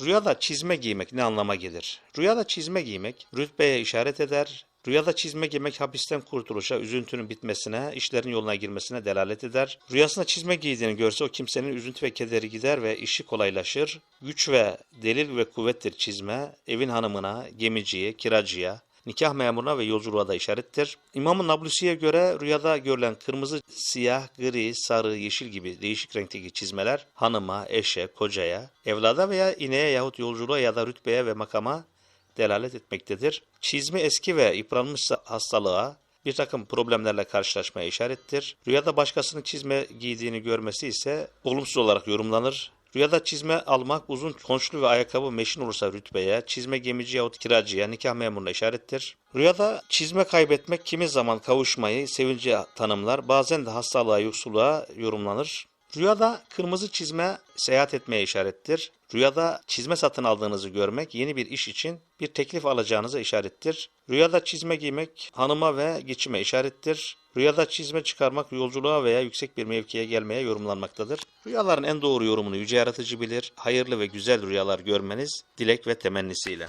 Rüyada çizme giymek ne anlama gelir? Rüyada çizme giymek rütbeye işaret eder. Rüyada çizme giymek hapisten kurtuluşa, üzüntünün bitmesine, işlerin yoluna girmesine delalet eder. Rüyasında çizme giydiğini görse o kimsenin üzüntü ve kederi gider ve işi kolaylaşır. Güç ve delil ve kuvvettir çizme, evin hanımına, gemiciye, kiracıya, nikah memuruna ve yolculuğa da işarettir. İmam-ı Nablusi'ye göre rüyada görülen kırmızı, siyah, gri, sarı, yeşil gibi değişik renkteki çizmeler hanıma, eşe, kocaya, evlada veya ineğe yahut yolculuğa ya da rütbeye ve makama delalet etmektedir. Çizme eski ve yıpranmışsa hastalığa, bir takım problemlerle karşılaşmaya işarettir. Rüyada başkasının çizme giydiğini görmesi ise olumsuz olarak yorumlanır. Rüyada çizme almak uzun konçlu ve ayakkabı meşin olursa rütbeye, çizme gemici yahut kiracıya, nikah memuruna işarettir. Rüyada çizme kaybetmek kimi zaman kavuşmayı, sevinci tanımlar, bazen de hastalığa, yoksulluğa yorumlanır. Rüyada kırmızı çizme seyahat etmeye işarettir. Rüyada çizme satın aldığınızı görmek yeni bir iş için bir teklif alacağınıza işarettir. Rüyada çizme giymek hanıma ve geçime işarettir. Rüyada çizme çıkarmak yolculuğa veya yüksek bir mevkiye gelmeye yorumlanmaktadır. Rüyaların en doğru yorumunu yüce yaratıcı bilir. Hayırlı ve güzel rüyalar görmeniz dilek ve temennisiyle.